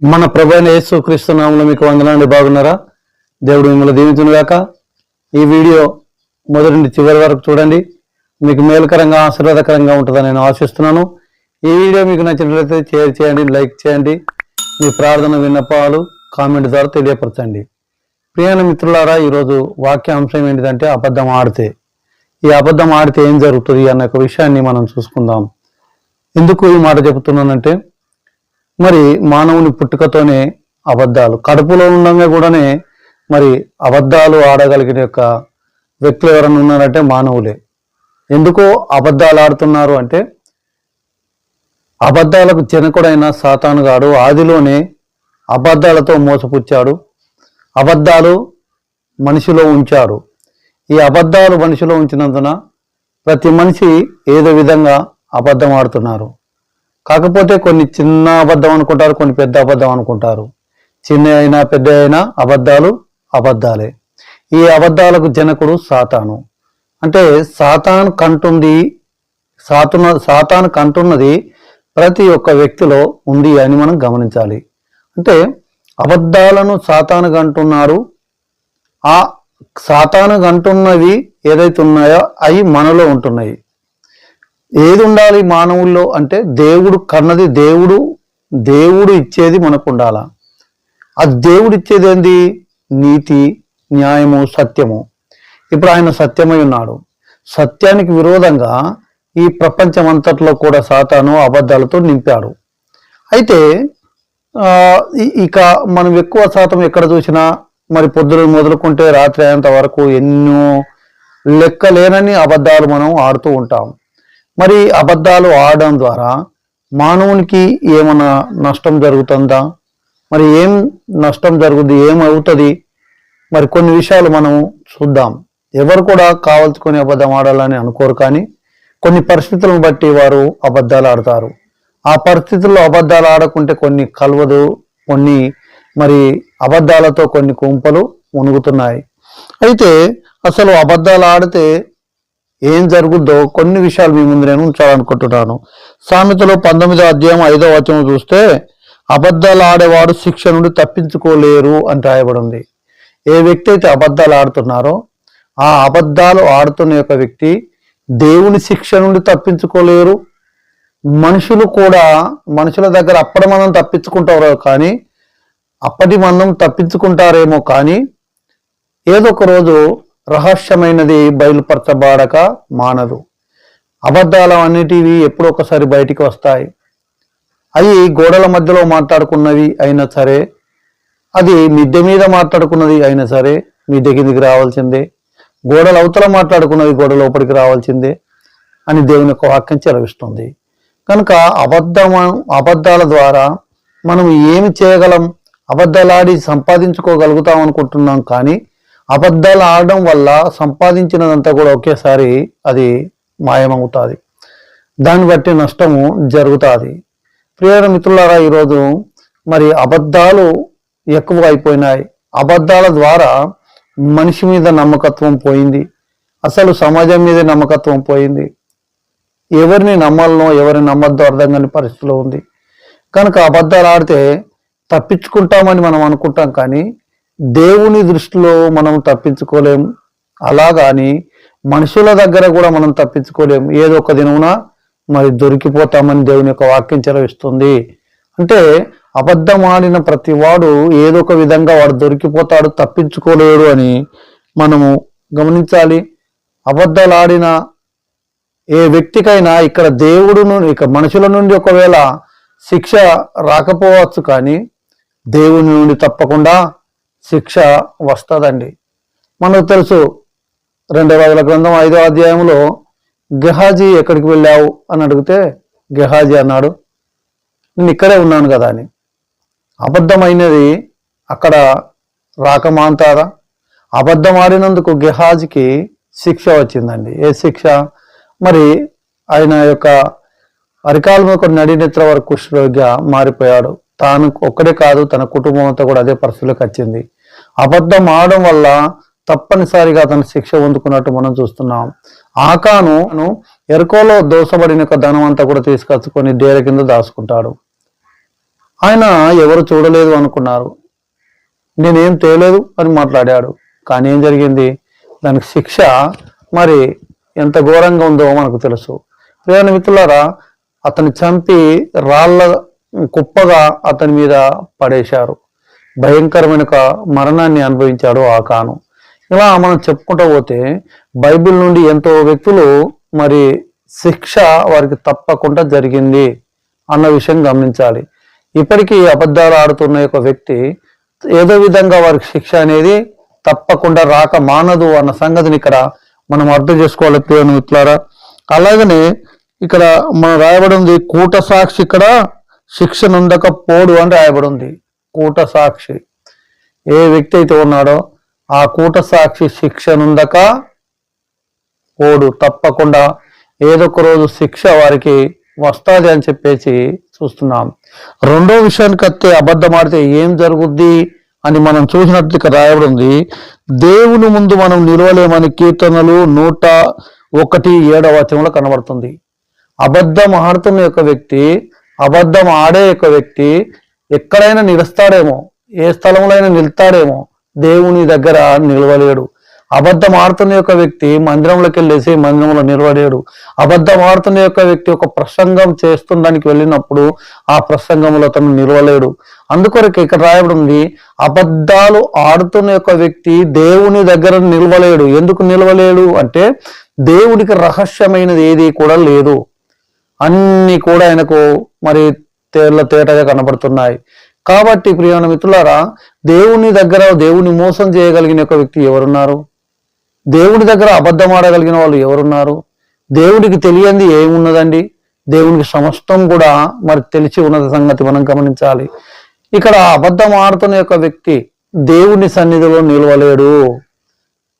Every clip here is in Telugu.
మన ప్రభైన యేసు క్రీస్తు నామంలో మీకు వందనాన్ని బాగున్నారా? దేవుడు మిమ్మల్ని దీవించునుగాక. ఈ వీడియో మొదటి నుండి చివరి వరకు చూడండి. మీకు మేలుకరంగా ఆశీర్వాదకరంగా ఉంటుందని నేను ఆశిస్తున్నాను. ఈ వీడియో మీకు నచ్చినట్లయితే షేర్ చేయండి లైక్ చేయండి. మీ ప్రార్థన విన్నపాలు కామెంట్ ద్వారా తెలియపరచండి. ప్రియమైన మిత్రులారా ఈరోజు వాక్యాంశం ఏంటిదంటే అబద్ధం ఆడితే. ఈ అబద్ధం ఆడితే ఏం జరుగుతుంది అన్న ఒక విషయాన్ని మనం చూసుకుందాం. ఎందుకు ఈ మాట చెబుతున్నానంటే మరి మానవుని పుట్టుకతోనే అబద్ధాలు కడుపులో ఉండగా కూడానే మరి అబద్ధాలు ఆడగలిగిన యొక్క వ్యక్తులు ఎవరైనా ఉన్నారంటే మానవులే. ఎందుకో అబద్ధాలు ఆడుతున్నారు అంటే అబద్ధాలకు జనకుడైన సాతానుగాడు ఆదిలోనే అబద్ధాలతో మోసపుచ్చాడు. అబద్ధాలు మనిషిలో ఉంచాడు. ఈ అబద్ధాలు మనిషిలో ఉంచినందున ప్రతి మనిషి ఏదో విధంగా అబద్ధం ఆడుతున్నారు. కాకపోతే కొన్ని చిన్న అబద్ధం అనుకుంటారు కొన్ని పెద్ద అబద్ధం అనుకుంటారు. చిన్న అయినా పెద్ద అయినా అబద్ధాలు అబద్ధాలే. ఈ అబద్ధాలకు జనకుడు సాతాను. అంటే సాతాను కంటుంది సాతున సాతాను కంటున్నది ప్రతి ఒక్క వ్యక్తిలో ఉంది అని మనం గమనించాలి. అంటే అబద్ధాలను సాతాను కంటున్నారు. ఆ సాతాను కంటున్నవి ఏదైతే ఉన్నాయో అవి మనలో ఉంటున్నాయి. ఏది ఉండాలి మానవుల్లో అంటే దేవుడు కన్నది దేవుడు దేవుడు ఇచ్చేది మనకు ఉండాల అది దేవుడు ఇచ్చేది ఏంది నీతి న్యాయము సత్యము. ఇప్పుడు ఆయన సత్యమై ఉన్నాడు. సత్యానికి విరోధంగా ఈ ప్రపంచం అంతట్లో కూడా సాతాను అబద్ధాలతో నింపాడు. అయితే ఇక మనం ఎక్కువ శాతం ఎక్కడ చూసినా మరి పొద్దున మొదలుకుంటే రాత్రి అయ్యేంత వరకు ఎన్నో లెక్కలేనని అబద్ధాలు మనం ఆడుతూ ఉంటాం. మరి అబద్ధాలు ఆడడం ద్వారా మానవునికి ఏమైనా నష్టం జరుగుతుందా? మరి ఏం నష్టం జరుగుతుంది ఏమవుతుంది మరి కొన్ని విషయాలు మనం చూద్దాం. ఎవరు కూడా కావాల్చుకొని అబద్ధం ఆడాలని అనుకోరు కానీ కొన్ని పరిస్థితులను బట్టి వారు అబద్ధాలు ఆడతారు. ఆ పరిస్థితుల్లో అబద్ధాలు ఆడకుంటే కొన్ని కలవదు కొన్ని మరి అబద్ధాలతో కొన్ని కుంపలు మునుగుతున్నాయి. అయితే అసలు అబద్ధాలు ఆడితే ఏం జరుగుద్దో కొన్ని విషయాలు మీ ముందు నేను ఉంచాలనుకుంటున్నాను. సామెతలో పంతొమ్మిదో అధ్యాయం ఐదో వచనం చూస్తే అబద్ధాలు ఆడేవాడు శిక్ష నుండి తప్పించుకోలేరు అని రాయబడి ఉంది ఏ వ్యక్తి అయితే అబద్ధాలు ఆడుతున్నారో ఆ అబద్ధాలు ఆడుతున్న యొక్క వ్యక్తి దేవుని శిక్ష నుండి తప్పించుకోలేరు. మనుషులు కూడా మనుషుల దగ్గర అప్పటి మనం తప్పించుకుంటారో కానీ అప్పటి మనం తప్పించుకుంటారేమో కానీ ఏదో ఒక రోజు రహస్యమైనది బయలుపరచబాడక మానదు. అబద్ధాలు అన్నిటివి ఎప్పుడో ఒకసారి బయటికి వస్తాయి. అవి గోడల మధ్యలో మాట్లాడుకున్నవి అయినా సరే అది మిద్దె మీద మాట్లాడుకున్నది అయినా సరే మిద్దె కిందికి రావాల్సిందే. గోడల అవతల మాట్లాడుకున్నది గోడ లోపలికి రావాల్సిందే అని దేవుని యొక్క వాక్యం చెలవిస్తుంది. కనుక అబద్ధం అబద్ధాల ద్వారా మనం ఏమి చేయగలం? అబద్ధలాడి సంపాదించుకోగలుగుతాం అనుకుంటున్నాం కానీ అబద్ధాలు ఆడడం వల్ల సంపాదించినదంతా కూడా ఒకేసారి అది మాయమవుతుంది. దాన్ని బట్టి నష్టము జరుగుతుంది. ప్రియర మిత్రులారా ఈరోజు మరి అబద్ధాలు ఎక్కువ అయిపోయినాయి అబద్ధాల ద్వారా మనిషి మీద నమ్మకత్వం పోయింది. అసలు సమాజం మీద నమ్మకత్వం పోయింది. ఎవరిని నమ్మాలనో ఎవరిని నమ్మద్దో అర్థం కాని పరిస్థితిలో ఉంది. కనుక అబద్ధాలు ఆడితే తప్పించుకుంటామని మనం అనుకుంటాం కానీ దేవుని దృష్టిలో మనం తప్పించుకోలేం. అలాగాని మనుషుల దగ్గర కూడా మనం తప్పించుకోలేం. ఏదో ఒక దినమున మరి దొరికిపోతామని దేవుని యొక్క వాక్యం చెలవిస్తుంది అంటే అబద్ధమాడిన ప్రతివాడు ప్రతి వాడు ఏదో ఒక విధంగా వాడు దొరికిపోతాడు తప్పించుకోలేడు అని మనము గమనించాలి. అబద్ధలాడిన ఏ వ్యక్తికైనా ఇక్కడ దేవుడు నుండి ఇక మనుషుల నుండి ఒకవేళ శిక్ష రాకపోవచ్చు కానీ దేవుని నుండి తప్పకుండా శిక్ష వస్తుందండి. మనకు తెలుసు రెండవ రోజుల గ్రంథం ఐదో అధ్యాయంలో గెహాజీ ఎక్కడికి వెళ్ళావు అని అడిగితే గెహాజీ అన్నాడు నేను ఇక్కడే ఉన్నాను కదా అని. అబద్ధమైనది అక్కడ రాకమాంతారా అబద్ధం ఆడినందుకు గెహాజీకి శిక్ష వచ్చిందండి. ఏ శిక్ష? మరి ఆయన యొక్క అరికాల మీద నడినిత్ర నడినెత్ర వరకు కుష్ఠరోగ్య మారిపోయాడు. తాను ఒక్కడే కాదు తన కుటుంబం అంతా కూడా అదే పరిస్థితిలోకి వచ్చింది. అబద్ధం ఆడడం వల్ల తప్పనిసరిగా అతను శిక్ష పొందుకున్నట్టు మనం చూస్తున్నాం. ఆకాను ఎరుకోలో దోసబడిన యొక్క ధనం అంతా కూడా తీసుకొచ్చుకొని డేర కింద దాచుకుంటాడు. ఆయన ఎవరు చూడలేదు అనుకున్నారు. నేనేం తేలేదు అని మాట్లాడాడు. కానీ ఏం జరిగింది? దానికి శిక్ష మరి ఎంత ఘోరంగా ఉందో మనకు తెలుసు. ప్రేమ మిత్రులారా అతన్ని చంపి రాళ్ళ కుప్పగా అతని మీద పడేశారు. భయంకరమైన మరణాన్ని అనుభవించాడు ఆకాను ఇలా మనం చెప్పుకుంటూ పోతే బైబిల్ నుండి ఎంతో వ్యక్తులు మరి శిక్ష వారికి తప్పకుండా జరిగింది అన్న విషయం గమనించాలి. ఇప్పటికీ అబద్ధాలు ఆడుతున్న ఒక వ్యక్తి ఏదో విధంగా వారికి శిక్ష అనేది తప్పకుండా రాక మానదు అన్న సంగతిని ఇక్కడ మనం అర్థం చేసుకోవాలి ప్రియను మిత్రులారా. అలాగనే ఇక్కడ మనం రాయబడి ఉంది కూట సాక్షి ఇక్కడ శిక్ష పోడు అని రాయబడి ఉంది కూట సాక్షి ఏ వ్యక్తి అయితే ఉన్నాడో ఆ కూట సాక్షి శిక్ష నొందక పోడు. తప్పకుండా ఏదో ఒక రోజు శిక్ష వారికి వస్తుంది అని చెప్పేసి చూస్తున్నాం. రెండో విషయానికి వస్తే అబద్ధం ఆడితే ఏం జరుగుద్ది అని మనం చూసినట్టు ఇక్కడ రాయబడి ఉంది దేవుని ముందు మనం నిలవలేమని కీర్తనలు నూట ఒకటి ఏడవ వచనంలో కనబడుతుంది. అబద్ధం ఆడుతున్న యొక్క వ్యక్తి అబద్ధం ఆడే యొక్క వ్యక్తి ఎక్కడైనా నిలుస్తాడేమో ఏ స్థలంలో అయినా నిలుస్తాడేమో దేవుని దగ్గర నిలవలేడు. అబద్ధం ఆడుతున్న యొక్క వ్యక్తి మందిరంలోకి వెళ్ళేసి మందిరంలో నిలవలేడు. అబద్ధం ఆడుతున్న యొక్క వ్యక్తి ఒక ప్రసంగం చేస్తుందానికి వెళ్ళినప్పుడు ఆ ప్రసంగంలో తను నిలవలేడు. అందుకొరకు ఇక్కడ రాయబడింది అబద్ధాలు ఆడుతున్న యొక్క వ్యక్తి దేవుని దగ్గర నిలవలేడు. ఎందుకు నిలవలేడు? అంటే దేవుడికి రహస్యమైనది ఏది కూడా లేదు. అన్నీ కూడా ఆయనకు మరి తేళ్ళ తేటగా కనబడుతున్నాయి. కాబట్టి ప్రియమైన మిత్రులారా దేవుని దగ్గర దేవుని మోసం చేయగలిగిన ఒక వ్యక్తి ఎవరున్నారు? దేవుడి దగ్గర అబద్ధం ఆడగలిగిన వాళ్ళు ఎవరున్నారు? దేవుడికి తెలియంది ఏమున్నదండి? దేవునికి సమస్తం కూడా మరి తెలిసి ఉన్నది సంగతి మనం గమనించాలి. ఇక్కడ అబద్ధం ఆడుతున్న యొక్క వ్యక్తి దేవుని సన్నిధిలో నిలవలేడు.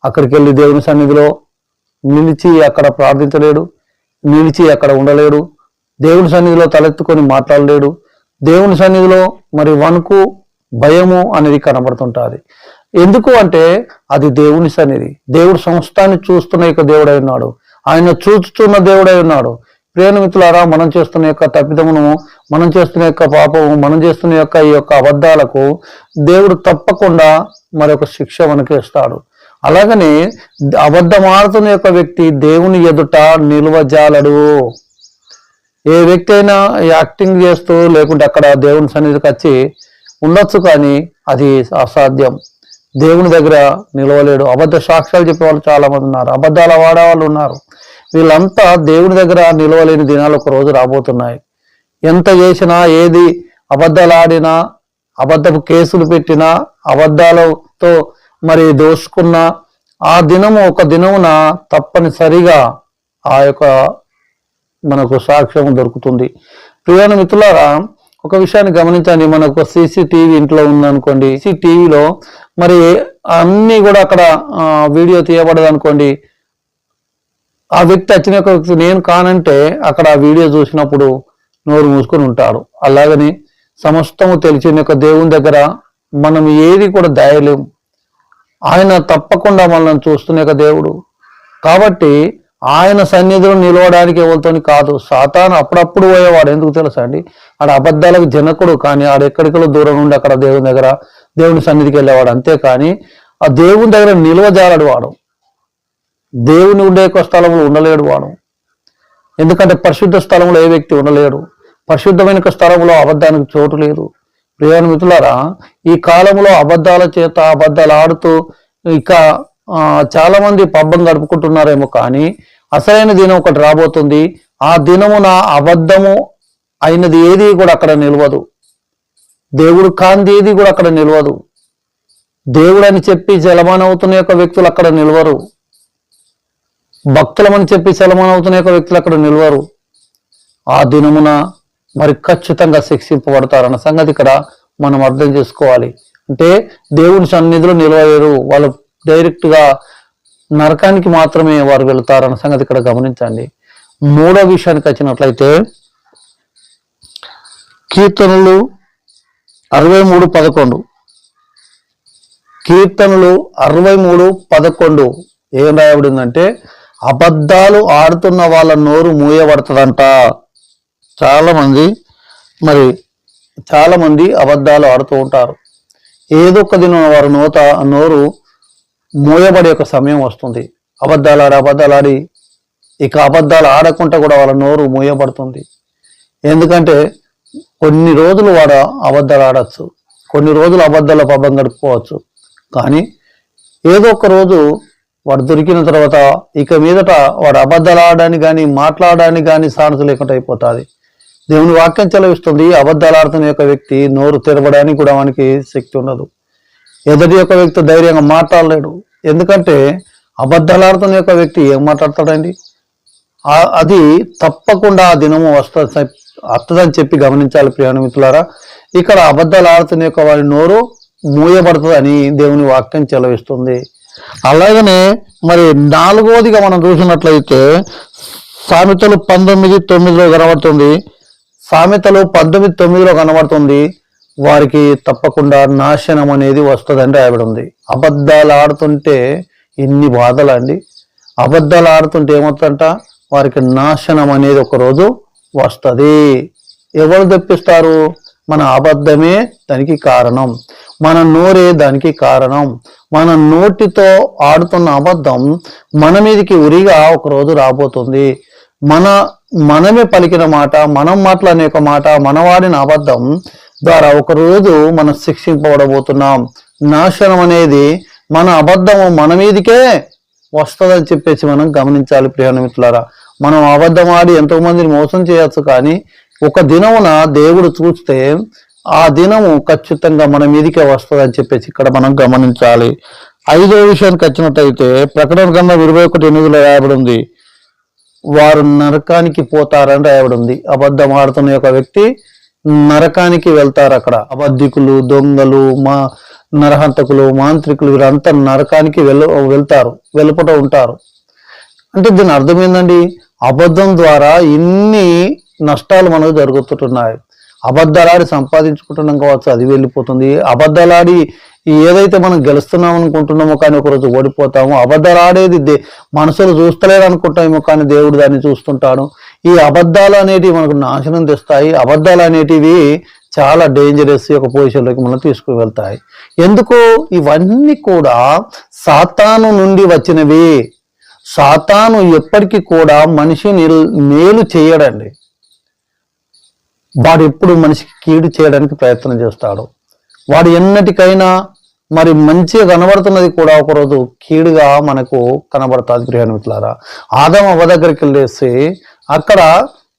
అక్కడికి వెళ్ళి దేవుని సన్నిధిలో నిలిచి అక్కడ ప్రార్థించలేడు. నిలిచి అక్కడ ఉండలేడు. దేవుని సన్నిధిలో తలెత్తుకొని మాట్లాడలేడు. దేవుని సన్నిధిలో మరి వణుకు భయము అనేది కనబడుతుంటుంది. ఎందుకు అంటే అది దేవుని సన్నిధి. దేవుడు సంస్థాన్ని చూస్తున్న యొక్క దేవుడై ఉన్నాడు. ఆయన చూచుతున్న దేవుడై ఉన్నాడు. ప్రేణమిత్రులారా మనం చేస్తున్న యొక్క తప్పిదమును మనం చేస్తున్న యొక్క పాపము మనం చేస్తున్న యొక్క ఈ యొక్క అబద్ధాలకు దేవుడు తప్పకుండా మరొక శిక్ష మనకి ఇస్తాడు. అలాగనే అబద్ధమారుతున్న యొక్క వ్యక్తి దేవుని ఎదుట నిల్వజాలడు. ఏ వ్యక్తి అయినా యాక్టింగ్ చేస్తూ లేకుంటే అక్కడ దేవుని సన్నిధికి వచ్చి ఉండొచ్చు కానీ అది అసాధ్యం. దేవుని దగ్గర నిలవలేడు. అబద్ధ సాక్ష్యాలు చెప్పే వాళ్ళు చాలా ఉన్నారు. అబద్ధాలు వాడేవాళ్ళు ఉన్నారు. వీళ్ళంతా దేవుని దగ్గర నిలవలేని దినాలు ఒక రోజు రాబోతున్నాయి. ఎంత చేసినా ఏది అబద్ధాలు ఆడినా అబద్ధపు కేసులు పెట్టినా అబద్ధాలతో మరి దోసుకున్న ఆ దినము ఒక దినమున తప్పనిసరిగా ఆ యొక్క మనకు సాక్ష్యం దొరుకుతుంది. ప్రియమైన మిత్రులారా ఒక విషయాన్ని గమనించండి. మనకు సీసీటీవీ ఇంట్లో ఉందనుకోండి టీవీలో మరి అన్నీ కూడా అక్కడ వీడియో తీయబడదు అనుకోండి ఆ వ్యక్తి వచ్చిన యొక్క వ్యక్తి నేను కానంటే అక్కడ ఆ వీడియో చూసినప్పుడు నోరు మూసుకొని ఉంటాడు. అలాగని సమస్తము తెలిసిన యొక్క దేవుని దగ్గర మనం ఏది కూడా దాయలేము ఆయన తప్పకుండా మనల్ని చూస్తున్న యొక్క దేవుడు. కాబట్టి ఆయన సన్నిధిలో నిలవడానికి ఎవరితోని కాదు. సాతాను అప్పుడప్పుడు పోయేవాడు. ఎందుకు తెలుసా అండి? ఆడ అబద్ధాలకు జనకుడు కానీ ఆడ ఎక్కడికో దూరం నుండి అక్కడ దేవుని దగ్గర దేవుని సన్నిధికి వెళ్ళేవాడు. అంతే కానీ ఆ దేవుని దగ్గర నిల్వజాలడు వాడు. దేవుని ఉండే యొక్క స్థలంలో ఉండలేడు వాడు. ఎందుకంటే పరిశుద్ధ స్థలంలో ఏ వ్యక్తి ఉండలేడు. పరిశుద్ధమైన స్థలంలో అబద్ధానికి చోటు లేదు. ప్రియాణ మిత్రులారా ఈ కాలంలో అబద్ధాల చేత అబద్ధాలు ఆడుతూ ఇక చాలా మంది పబ్బం గడుపుకుంటున్నారేమో కానీ అసలైన దినం ఒకటి రాబోతుంది. ఆ దినమున అబద్ధము అయినది ఏది కూడా అక్కడ నిలవదు. దేవుడు కాంతి ఏది కూడా అక్కడ నిలవదు. దేవుడు అని చెప్పి జలమానవుతున్న యొక్క వ్యక్తులు అక్కడ నిలవరు. భక్తులమని చెప్పి చలమానవుతున్న యొక్క వ్యక్తులు అక్కడ నిలవరు. ఆ దినమున మరి ఖచ్చితంగా శిక్షింపబడతారన్న సంగతి ఇక్కడ మనం అర్థం చేసుకోవాలి. అంటే దేవుని సన్నిధిలో నిలవలేరు. వాళ్ళు డైరెక్ట్గా నరకానికి మాత్రమే వారు వెళతారన్న సంగతి ఇక్కడ గమనించండి. మూడో విషయానికి వచ్చినట్లయితే కీర్తనలు అరవై మూడు పదకొండు. కీర్తనలు అరవై మూడు పదకొండు. ఏం రాయబడిందంటే అబద్ధాలు ఆడుతున్న వాళ్ళ నోరు మూయబడుతుందంట. చాలామంది మరి చాలామంది అబద్ధాలు ఆడుతూ ఉంటారు. ఏదో ఒక దినం వారు నోత నోరు మూయబడే ఒక సమయం వస్తుంది. అబద్ధాలు ఆడి అబద్ధాలు ఆడి ఇక అబద్ధాలు ఆడకుండా కూడా వాళ్ళ నోరు మూయబడుతుంది. ఎందుకంటే కొన్ని రోజులు వాడు అబద్ధాలు ఆడచ్చు కొన్ని రోజులు అబద్ధాల పబ్బం గడుపుకోవచ్చు. కానీ ఏదో ఒక రోజు వాడు దొరికిన తర్వాత ఇక మీదట వాడు అబద్ధాలు ఆడడానికి కానీ మాట్లాడడానికి కానీ సానసు లేకుండా అయిపోతుంది. దేవుని వాక్యం చెలవిస్తుంది. అబద్ధాలు ఆడుతున్న యొక్క వ్యక్తి నోరు తెరవడానికి కూడా వానికి శక్తి ఉండదు. ఎదుటి యొక్క వ్యక్తి ధైర్యంగా మాట్లాడలేడు. ఎందుకంటే అబద్ధాలు ఆడుతున్న యొక్క వ్యక్తి ఏం మాట్లాడతాడండి? అది తప్పకుండా ఆ దినము వస్తుంది వస్తుందని చెప్పి గమనించాలి ప్రియాణమిత్రులారా ఇక్కడ అబద్ధాలు ఆడుతున్న యొక్క వారి నోరు మూయబడుతుందని దేవుని వాక్యం చెలవిస్తుంది. అలాగనే మరి నాలుగవదిగా మనం చూసినట్లయితే సామెతలు పంతొమ్మిది తొమ్మిదిలో కనబడుతుంది. సామెతలు పంతొమ్మిది తొమ్మిదిలో కనబడుతుంది. వారికి తప్పకుండా నాశనం అనేది వస్తుందని రాయబడి ఉంది అబద్ధాలు ఆడుతుంటే ఎన్ని బాధలు అండి. అబద్ధాలు ఆడుతుంటే ఏమవుతుందంట? వారికి నాశనం అనేది ఒక రోజు వస్తుంది. ఎవరు తెప్పిస్తారు? మన అబద్ధమే దానికి కారణం. మన నోరే దానికి కారణం. మన నోటితో ఆడుతున్న అబద్ధం మన మీదకి ఉరిగా ఒక రోజు రాబోతుంది. మన మనమే పలికిన మాట మనం మాట్లాడిన యొక్క మాట మన వాడిన అబద్ధం ద్వారా ఒకరోజు మనం శిక్షింపబడబోతున్నాం. నాశనం అనేది మన అబద్ధము మన మీదికే వస్తుందని చెప్పేసి మనం గమనించాలి ప్రియాణమిత్రులారా మనం అబద్ధం ఆడి ఎంతో మందిని మోసం చేయొచ్చు కానీ ఒక దినమున దేవుడు చూస్తే ఆ దినము ఖచ్చితంగా మన మీదికే వస్తుందని చెప్పేసి ఇక్కడ మనం గమనించాలి. ఐదో విషయానికి వచ్చినట్టయితే ప్రకటన గ్రంథం ఇరవై ఒకటి ఎనిమిదిలో రాయబడి ఉంది. వారు నరకానికి పోతారని రాయబడి ఉంది. అబద్ధం ఆడుతున్న యొక్క వ్యక్తి నరకానికి వెళ్తారు అక్కడ. అబద్ధికులు దొంగలు మా నరహంతకులు మాంత్రికులు వీరంతా నరకానికి వెళ్ వెళ్తారు వెలుపట ఉంటారు. అంటే దీని అర్థం ఏంటండి అబద్ధం ద్వారా ఇన్ని నష్టాలు మనకు జరుగుతుంటున్నాయి అబద్ధాలాడి సంపాదించుకుంటున్నాం కావచ్చు అది వెళ్ళిపోతుంది. అబద్ధాలాడి ఏదైతే మనం గెలుస్తున్నాం అనుకుంటున్నామో కానీ ఒకరోజు ఓడిపోతాము. అబద్ధాలాడేది దే- మనుషులు చూస్తలేరు అనుకుంటామేమో కానీ దేవుడు దాన్ని చూస్తుంటాడు. ఈ అబద్ధాలు అనేటివి మనకు నాశనం తెస్తాయి. అబద్ధాలు అనేటివి చాలా డేంజరస్ ఒక పొజిషన్లోకి మనం తీసుకువెళ్తాయి. ఎందుకు? ఇవన్నీ కూడా సాతాను నుండి వచ్చినవి. సాతాను ఎప్పటికీ కూడా మనిషిని మేలు చేయడండి. వాడు ఎప్పుడు మనిషికి కీడు చేయడానికి ప్రయత్నం చేస్తాడు. వాడు ఎన్నటికైనా మరి మంచిగా కనబడుతున్నది కూడా ఒకరోజు కీడుగా మనకు కనబడుతుంది గృహమిత్రులారా ఆదం అవ్వ దగ్గరికి వెళ్ళేసి అక్కడ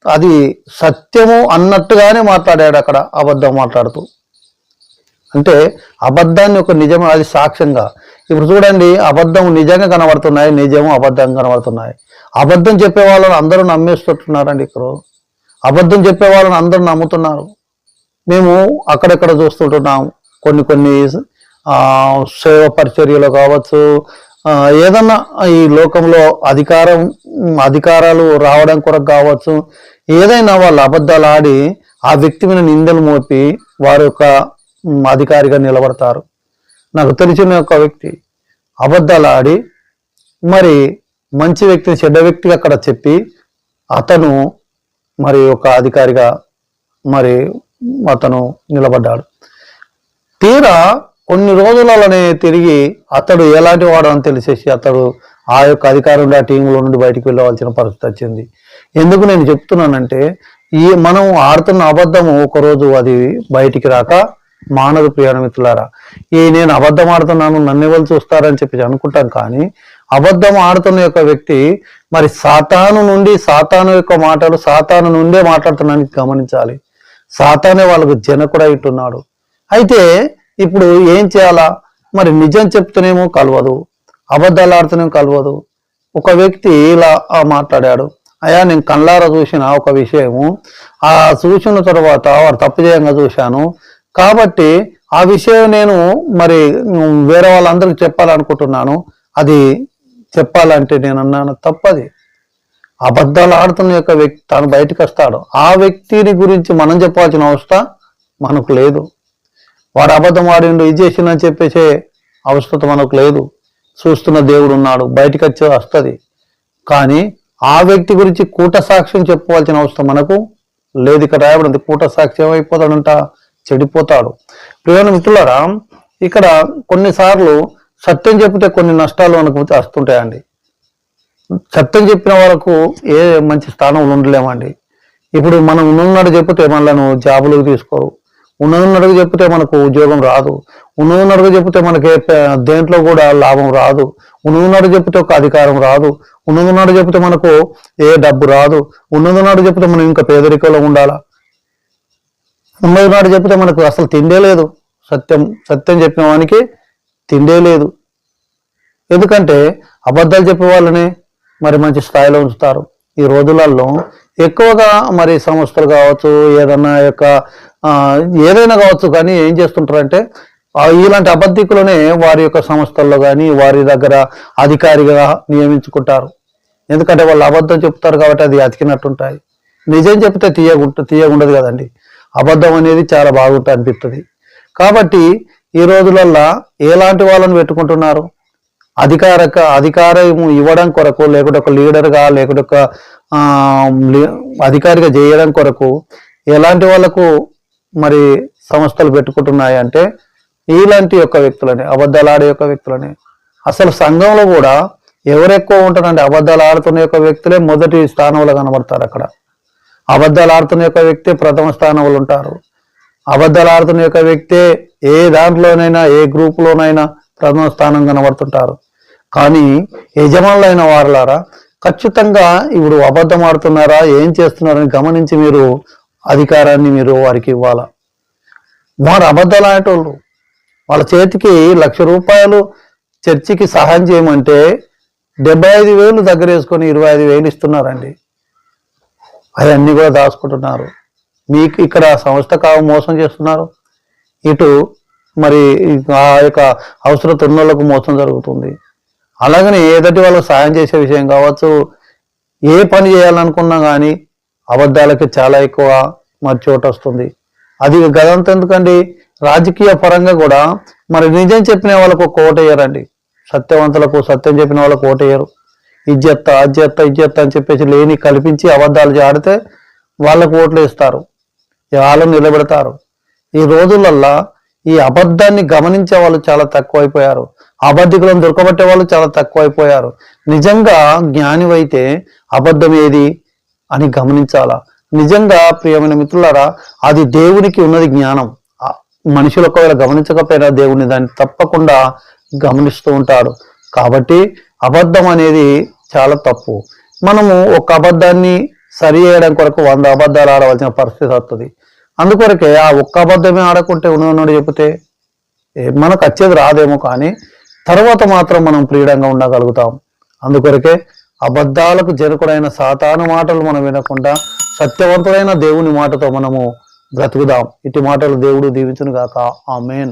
అది సత్యము అన్నట్టుగానే మాట్లాడాడు అక్కడ అబద్ధం మాట్లాడుతూ. అంటే అబద్ధాన్ని ఒక నిజం అది సాక్ష్యంగా. ఇప్పుడు చూడండి అబద్ధం నిజంగా కనబడుతున్నాయి నిజము అబద్ధం కనబడుతున్నాయి. అబద్ధం చెప్పే వాళ్ళని అందరూ నమ్మేస్తుంటున్నారండి ఇక్కడ. అబద్ధం చెప్పే వాళ్ళని అందరూ నమ్ముతున్నారు. మేము అక్కడెక్కడ చూస్తుంటున్నాం కొన్ని కొన్ని సేవ పరిచర్యలు కావచ్చు ఏదన్నా ఈ లోకంలో అధికారం అధికారాలు రావడం కొరకు కావచ్చు ఏదైనా వాళ్ళు అబద్ధాలు ఆడి ఆ వ్యక్తి మీద నిందలు మోపి వారి యొక్క అధికారిగా నిలబడతారు. నాకు తెలిసిన ఒక వ్యక్తి అబద్ధాలు ఆడి మరి మంచి వ్యక్తిని చెడ్డ వ్యక్తిగా అక్కడ చెప్పి అతను మరి ఒక అధికారిగా మరి అతను నిలబడ్డాడు. తీరా కొన్ని రోజులలోనే తిరిగి అతడు ఎలాంటి వాడు అని తెలిసేసి అతడు ఆ యొక్క అధికారం ఆ టీంలో నుండి బయటికి వెళ్ళవలసిన పరిస్థితి వచ్చింది. ఎందుకు నేను చెప్తున్నానంటే ఈ మనం ఆడుతున్న అబద్ధము ఒకరోజు అది బయటికి రాక మానదు ప్రియాణ మిత్రులారా ఈ నేను అబద్ధం ఆడుతున్నాను నన్ను ఎవరు చూస్తారని చెప్పి అనుకుంటాం కానీ అబద్ధం ఆడుతున్న యొక్క వ్యక్తి మరి సాతాను నుండి సాతాను యొక్క మాటలు సాతాను నుండే మాట్లాడుతున్నానికి గమనించాలి. సాతానే వాళ్ళకు జనకుడు ఉంటున్నాడు. అయితే ఇప్పుడు ఏం చేయాలా? మరి నిజం చెప్తేనేమో కలవదు. అబద్ధాలు ఆడుతూనేమో కలవదు. ఒక వ్యక్తి ఇలా మాట్లాడాడు. అయ్యా నేను కళ్ళారా చూసిన ఒక విషయము. ఆ చూసిన తర్వాత వాడు తప్పు చేయంగా చూశాను. కాబట్టి ఆ విషయం నేను మరి వేరే వాళ్ళందరికీ చెప్పాలనుకుంటున్నాను. అది చెప్పాలంటే నేను అన్నాను తప్పది. అబద్ధాలు ఆడుతున్న యొక్క వ్యక్తి తాను బయటకు వస్తాడు. ఆ వ్యక్తిని గురించి మనం చెప్పాల్సిన అవస్థ మనకు లేదు. వాడు అబద్ధం ఆడిండు ఇది చేసిందని చెప్పేసే అవస్థత మనకు లేదు. చూస్తున్న దేవుడు ఉన్నాడు బయటకు వచ్చే వస్తుంది. కానీ ఆ వ్యక్తి గురించి కూట సాక్ష్యం చెప్పవలసిన అవసరం మనకు లేదు. ఇక్కడ రాయబడింది కూట సాక్ష్యం అయిపోతాడంట చెడిపోతాడు. ప్రియమైన మిత్రులారా ఇక్కడ కొన్నిసార్లు సత్యం చెప్తే కొన్ని నష్టాలు మనకు వస్తుంటాయండి. సత్యం చెప్పిన వాళ్ళకు ఏ మంచి స్థానంలో ఉండలేమండి. ఇప్పుడు మనం ఉన్నన్నాడు చెప్తే మనలను జాబులకు తీసుకోరు. ఉన్నదన్నట్టుగా చెప్తే మనకు ఉద్యోగం రాదు. ఉన్నదన్నట్టుగా చెప్తే మనకి దేంట్లో కూడా లాభం రాదు. ఉన్నదన్నాడు చెప్తే ఒక అధికారం రాదు. ఉన్నదన్నాడు చెప్తే మనకు ఏ డబ్బు రాదు. ఉన్నదన్నాడు చెప్తే మనం ఇంకా పేదరికంలో ఉండాలా? ఉన్నదన్నాడు చెప్తే మనకు అసలు తిండే లేదు. సత్యం సత్యం చెప్పిన వానికి తిండే లేదు. ఎందుకంటే అబద్ధాలు చెప్పే వాళ్ళని మరి మంచి స్థాయిలో ఉంచుతారు. ఈ రోజులలో ఎక్కువగా మరి సంస్థలు కావచ్చు ఏదన్నా యొక్క ఏదైనా కావచ్చు కానీ ఏం చేస్తుంటారంటే ఇలాంటి అబద్ధికులనే వారి యొక్క సంస్థల్లో కానీ వారి దగ్గర అధికారిగా నియమించుకుంటారు. ఎందుకంటే వాళ్ళు అబద్ధం చెప్తారు కాబట్టి అది అతికినట్టుంటాయి. నిజం చెప్తే తీయగుంట తీయగుండదు కదండి. అబద్ధం అనేది చాలా బాగుంటుంది అనిపిస్తుంది కాబట్టి ఈ రోజులల్లో ఎలాంటి వాళ్ళని పెట్టుకుంటున్నారు? అధికారక అధికారం ఇవ్వడం కొరకు లేకుంటే ఒక లీడర్గా లేకుంటే ఒక లీ- అధికారిగా చేయడం కొరకు ఎలాంటి వాళ్ళకు మరి సంస్థలు పెట్టుకుంటున్నాయి అంటే ఇలాంటి యొక్క వ్యక్తులని అబద్ధాలాడే యొక్క వ్యక్తులని. అసలు సంఘంలో కూడా ఎవరు ఎక్కువ ఉంటారంటే అబద్ధాలు ఆడుతున్న యొక్క వ్యక్తులే మొదటి స్థానంలో కనబడతారు అక్కడ. అబద్ధాలు ఆడుతున్న యొక్క వ్యక్తే ప్రథమ స్థానంలో ఉంటారు. అబద్ధాలు ఆడుతున్న యొక్క వ్యక్తే ఏ దాంట్లోనైనా ఏ గ్రూపులోనైనా ప్రథమ స్థానం కనబడుతుంటారు. కానీ యజమానులైన వారులారా ఖచ్చితంగా ఇప్పుడు అబద్ధం ఆడుతున్నారా ఏం చేస్తున్నారని గమనించి మీరు అధికారాన్ని మీరు వారికి ఇవ్వాలా? వారు అబద్ధాలు ఆడేటోళ్ళు. వాళ్ళ చేతికి లక్ష రూపాయలు చర్చికి సహాయం చేయమంటే డెబ్బై ఐదు వేలు దగ్గర వేసుకొని ఇరవై ఐదు వేలు ఇస్తున్నారండి. అవన్నీ కూడా దాచుకుంటున్నారు. మీకు ఇక్కడ సంస్థ కావు మోసం చేస్తున్నారు. ఇటు మరి ఆ యొక్క అవసరత ఉన్న వాళ్ళకు మోసం జరుగుతుంది. అలాగనే ఏదటి వాళ్ళకి సాయం చేసే విషయం కావచ్చు ఏ పని చేయాలనుకున్నా కానీ అబద్ధాలకి చాలా ఎక్కువ మరి చోటు వస్తుంది. అది గదంత ఎందుకండి? రాజకీయ పరంగా కూడా మరి నిజం చెప్పిన వాళ్ళకు కోటయ్యారండి సత్యవంతులకు సత్యం చెప్పిన వాళ్ళకు ఓటు ఇజ్జత్త అజ్జత్త ఇజ్జత్త అని చెప్పేసి లేని కల్పించి అబద్ధాలు జాడితే వాళ్ళకు ఓట్లు ఇస్తారు వాళ్ళు నిలబెడతారు. ఈ రోజులల్లా ఈ అబద్ధాన్ని గమనించే వాళ్ళు చాలా తక్కువైపోయారు. అబద్ధికులను దొరకబట్టే వాళ్ళు చాలా తక్కువైపోయారు. నిజంగా జ్ఞానివైతే అబద్ధం ఏది అని గమనించాలా? నిజంగా ప్రియమైన మిత్రులారా అది దేవునికి ఉన్నది జ్ఞానం. మనుషులు ఒకవేళ గమనించకపోయినా దేవుని దాన్ని తప్పకుండా గమనిస్తూ ఉంటాడు కాబట్టి అబద్ధం అనేది చాలా తప్పు. మనము ఒక అబద్ధాన్ని సరి చేయడం కొరకు వంద అబద్ధాలు ఆడవలసిన పరిస్థితి వస్తుంది అందుకొరకే ఆ ఒక్క అబద్ధమే ఆడకుంటే ఉన్నది చెబితే మనకు వచ్చేది రాదేమో కానీ తర్వాత మాత్రం మనం ఫ్రీడంగా ఉండగలుగుతాం. అందుకొరకే అబద్ధాలకు జనకుడైన సాతాను మాటలు మనం వినకుండా సత్యవంతుడైన దేవుని మాటతో మనము బ్రతుకుదాం. ఇటు మాటలు దేవుడు దీవించును గాక మెయిన్